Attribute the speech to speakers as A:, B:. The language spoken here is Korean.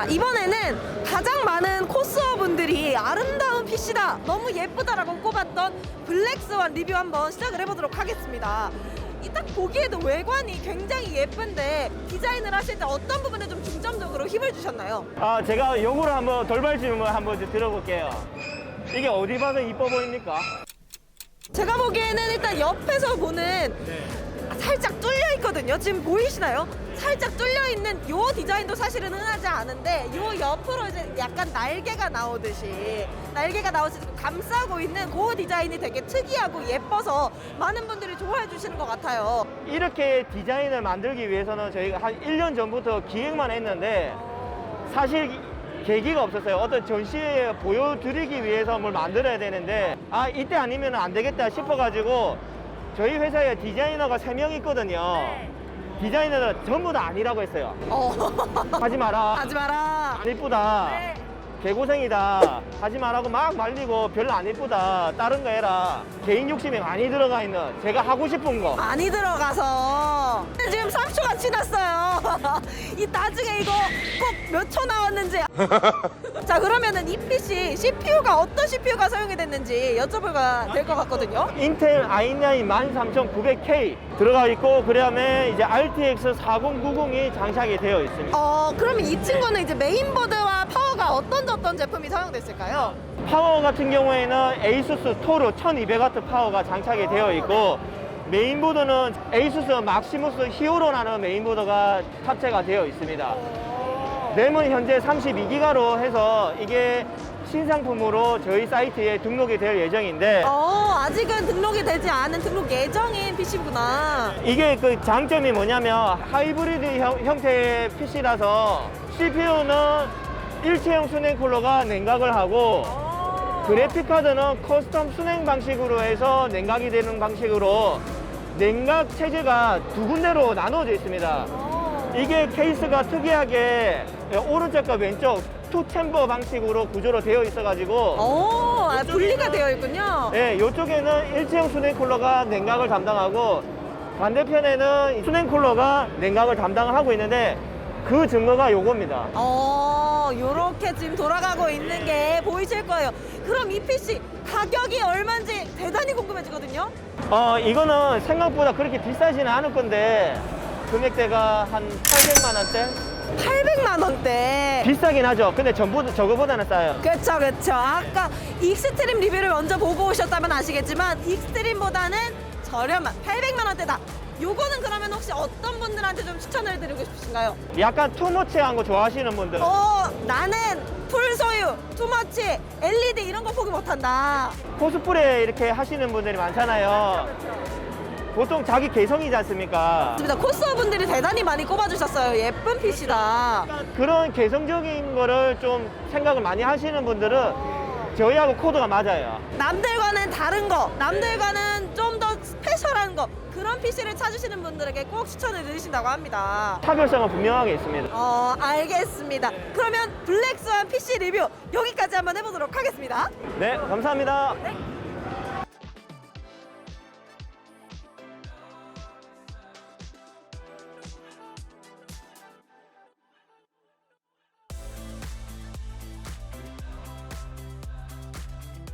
A: 자, 이번에는 가장 많은 코스어분들이 아름다운 PC다, 너무 예쁘다라고 꼽았던 블랙스완 리뷰 한번 시작을 해보도록 하겠습니다. 이 딱 보기에도 외관이 굉장히 예쁜데 디자인을 하실 때 어떤 부분에 좀 중점적으로 힘을 주셨나요?
B: 아, 제가 요거를 한번 돌발 질문 한번 이제 들어볼게요. 이게 어디 봐서 이뻐 보입니까?
A: 제가 보기에는 일단 옆에서 보는 살짝 뚫려 있거든요. 지금 보이시나요? 살짝 뚫려 있는 요 디자인도 사실은 흔하지 않은데 요 옆으로 이제 약간 날개가 나오듯이 날개가 나오듯이 감싸고 있는 그 디자인이 되게 특이하고 예뻐서 많은 분들이 좋아해 주시는 것 같아요.
B: 이렇게 디자인을 만들기 위해서는 저희가 한 1년 전부터 기획만 했는데 사실 계기가 없었어요. 어떤 전시회에 보여드리기 위해서 뭘 만들어야 되는데 아 이때 아니면 안 되겠다 싶어가지고 저희 회사에 디자이너가 3명 있거든요. 디자이너는 전부 다 아니라고 했어요.
A: 어.
B: 하지 마라.
A: 하지 마라.
B: 안 이쁘다.
A: 네.
B: 개고생이다. 하지 말라고 막 말리고 별로 안 이쁘다. 다른 거 해라. 개인 욕심이 많이 들어가 있는 제가 하고 싶은 거.
A: 많이 들어가서 지금 3초가 지났어요. 이 나중에 이거 꼭 몇 초 나왔는지. 자 그러면은 이 PC CPU가 어떤 CPU가 사용이 됐는지 여쭤보가 될것 같거든요.
B: 인텔 i9 13900K 들어가 있고 그다음에 이제 RTX 4090이 장착이 되어 있습니다.
A: 어 그러면 이 친구는 이제 메인보드와 파워가 어떤 어떤 제품이 사용됐을까요?
B: 파워 같은 경우에는 ASUS 토르 1200W 파워가 장착이 되어 있고 메인보드는 ASUS 막시무스 히어로라는 메인보드가 탑재가 되어 있습니다. 램은 현재 32기가로 해서 이게 신상품으로 저희 사이트에 등록이 될 예정인데
A: 어 아직은 등록이 되지 않은 등록 예정인 PC구나.
B: 이게 그 장점이 뭐냐면 하이브리드 형, 형태의 PC라서 CPU는 일체형 순행 쿨러가 냉각을 하고 그래픽 카드는 커스텀 순행 방식으로 해서 냉각이 되는 방식으로 냉각 체제가 두 군데로 나눠져 있습니다. 이게 케이스가 특이하게 오른쪽과 왼쪽 투 챔버 방식으로 구조로 되어 있어가지고
A: 어 아, 분리가 되어 있군요.
B: 네, 이쪽에는 일체형 수냉 쿨러가 냉각을 담당하고 반대편에는 수냉 쿨러가 냉각을 담당을 하고 있는데 그 증거가 요겁니다.
A: 어, 요렇게 지금 돌아가고 있는 게 보이실 거예요. 그럼 이 PC 가격이 얼마인지 대단히 궁금해지거든요.
B: 어, 이거는 생각보다 그렇게 비싸지는 않을 건데 금액대가 한 800만 원대?
A: 800만 원대.
B: 비싸긴 하죠. 근데 전부 저거보다는 싸요.
A: 그쵸, 그쵸. 아까 익스트림 리뷰를 먼저 보고 오셨다면 아시겠지만 익스트림보다는 저렴한 800만 원대다. 요거는 그러면 혹시 어떤 분들한테 좀 추천을 드리고 싶으신가요?
B: 약간 투머치한 거 좋아하시는 분들.
A: 어, 나는 풀 소유, 투머치, LED 이런 거 포기 못한다.
B: 코스프레 이렇게 하시는 분들이 많잖아요. 보통 자기 개성이지 않습니까?
A: 맞습니다. 코스어 분들이 대단히 많이 꼽아주셨어요. 예쁜 PC다.
B: 그런 개성적인 거를 좀 생각을 많이 하시는 분들은 저희하고 코드가 맞아요.
A: 남들과는 다른 거, 남들과는 좀더 스페셜한 거 그런 PC를 찾으시는 분들에게 꼭 추천을 드리신다고 합니다.
B: 차별성은 분명하게 있습니다.
A: 어, 알겠습니다. 그러면 블랙스완 PC 리뷰 여기까지 한번 해보도록 하겠습니다.
B: 네, 감사합니다.
A: 네.